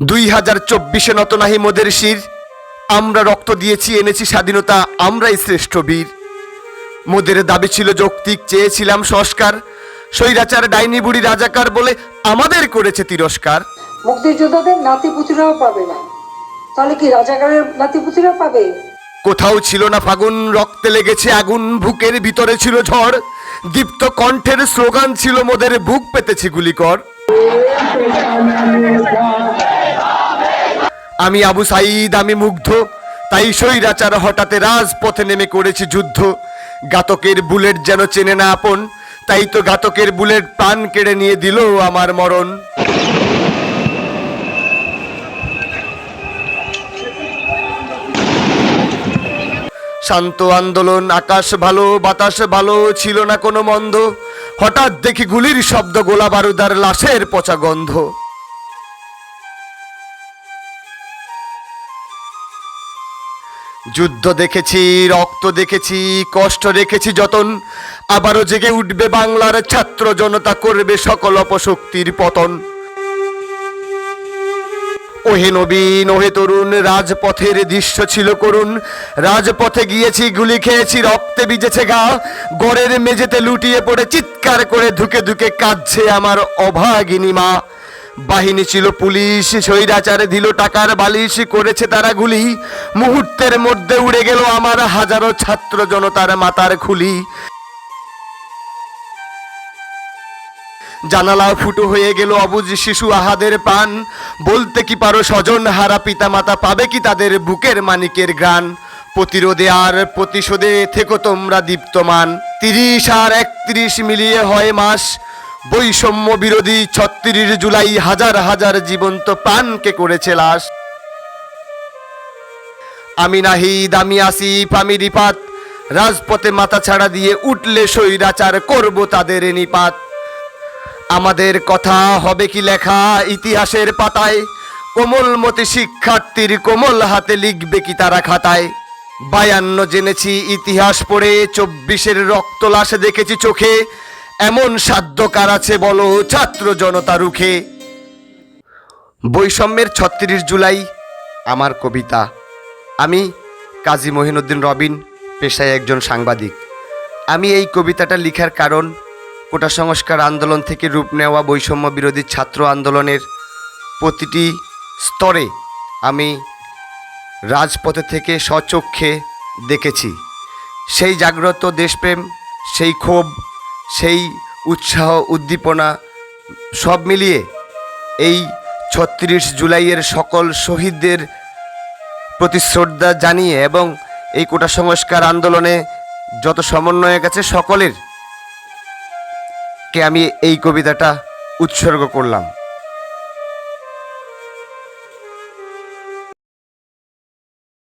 দুই হাজার চব্বিশে নতনাহি মোদের শির। আমরা রক্ত দিয়েছি এনেছি স্বাধীনতা আমরাই শ্রেষ্ঠ বীর। মোদের দাবি ছিল যৌক্তিক চেয়েছিলাম সংস্কার। স্বৈরাচার ডাইনি বুড়ি রাজাকার বলে আমাদের করেছে তিরস্কার। মুক্তিযোদ্ধাদের নাতিপুতিরাও পাবে না। তাহলে কি রাজাকারের নাতিপুতিরা পাবে? কোথাও ছিল না ফাগুন রক্তে লেগেছে আগুন বুকের ভিতরে ছিল ঝড়। দীপ্ত কণ্ঠের স্লোগান ছিল মোদের বুক পেতেছে গুলিকর। আমি আবু সাইদ আমি মুগ্ধ। তাই স্বৈরাচার হঠাৎ রাজপথে নেমে করেছি যুদ্ধ। ঘাতকের বুলেট যেন চেনে না আপন, তাই তো ঘাতকের বুলেট প্রাণ কেড়ে নিয়ে দিল আমার মরণ। শান্ত আন্দোলন, আকাশ ভালো, বাতাস ভালো, ছিল না কোনো মন্দ। হঠাৎ দেখি গুলির শব্দ গোলা বারুদার লাশের পচা গন্ধ। যুদ্ধ দেখেছি, রক্ত দেখেছি, কষ্ট রেখেছি যতন। আবারও জেগে উঠবে বাংলার ছাত্র জনতা, করবে সকল অপশক্তির পতন। ওহে নবীন, ওহে তরুণ, রাজপথের দৃশ্য ছিল করুণ। রাজপথে গিয়েছি, গুলি খেয়েছি, রক্তে ভিজেছে গা। গড়ের মেঝেতে লুটিয়ে পড়ে, চিৎকার করে ধুকে ধুকে কাঁদছে আমার অভাগিনী মা। বাহিনী ছিল পুলিশ, স্বৈরাচারে দিল টাকার বালিশ, করেছে তারা গুলি। মুহূর্তের মধ্যে উড়ে গেল আমার হাজারো ছাত্র জনতার মাতার খুলি। জানালা ফুটো হয়ে গেল অবুজ শিশু আহাদের পান। বলতে কি পারো স্বজন, হারা পিতা মাতা পাবে কি তাদের বুকের মানিকের গ্রান প্রতিরোধে আর প্রতিশোধে থেকো তোমরা দীপ্তমান। তিরিশ আর একত্রিশ মিলিয়ে হয় মাস। বৈষম্য বিরোধী ছত্রিশ জুলাই হাজার হাজার জীবন্ত প্রাণকে করেছে লাশ। আমি নাহিদ আমি আসিফ, আমি রিপাত। রাজপথে মাথা ছাড়া দিয়ে উঠলে স্বৈরাচার করব তাদের নিপাত। আমাদের কথা হবে কি লেখা ইতিহাসের পাতায়? কোমলমতি শিক্ষার্থীর কোমল হাতে লিখবে কি তারা খাতায়? বায়ান্ন জেনেছি ইতিহাস পড়ে, চব্বিশের রক্ত লাশ দেখেছি চোখে। এমন সাধ্য কার আছে বলো ছাত্র জনতা রুখে। বৈষম্যের ছত্রিশ জুলাই, আমার কবিতা। আমি কাজী মহিনুদ্দিন রবিন, পেশায় একজন সাংবাদিক। আমি এই কবিতাটা লিখার কারণ, কোটা সংস্কার আন্দোলন থেকে রূপ নেওয়া বৈষম্য বিরোধী ছাত্র আন্দোলনের প্রতিটি স্তরে আমি রাজপথে থেকে স্বচক্ষে দেখেছি। সেই জাগ্রত দেশপ্রেম, সেই ক্ষোভ সেই উৎসাহ, উদ্দীপনা সব মিলিয়ে এই ছত্রিশ জুলাইয়ের সকল শহীদদের প্রতি শ্রদ্ধা জানিয়ে এবং এই কোটা সংস্কার আন্দোলনে যত সমন্বয়ক গেছে সকলের কে আমি এই কবিতাটা উৎসর্গ করলাম।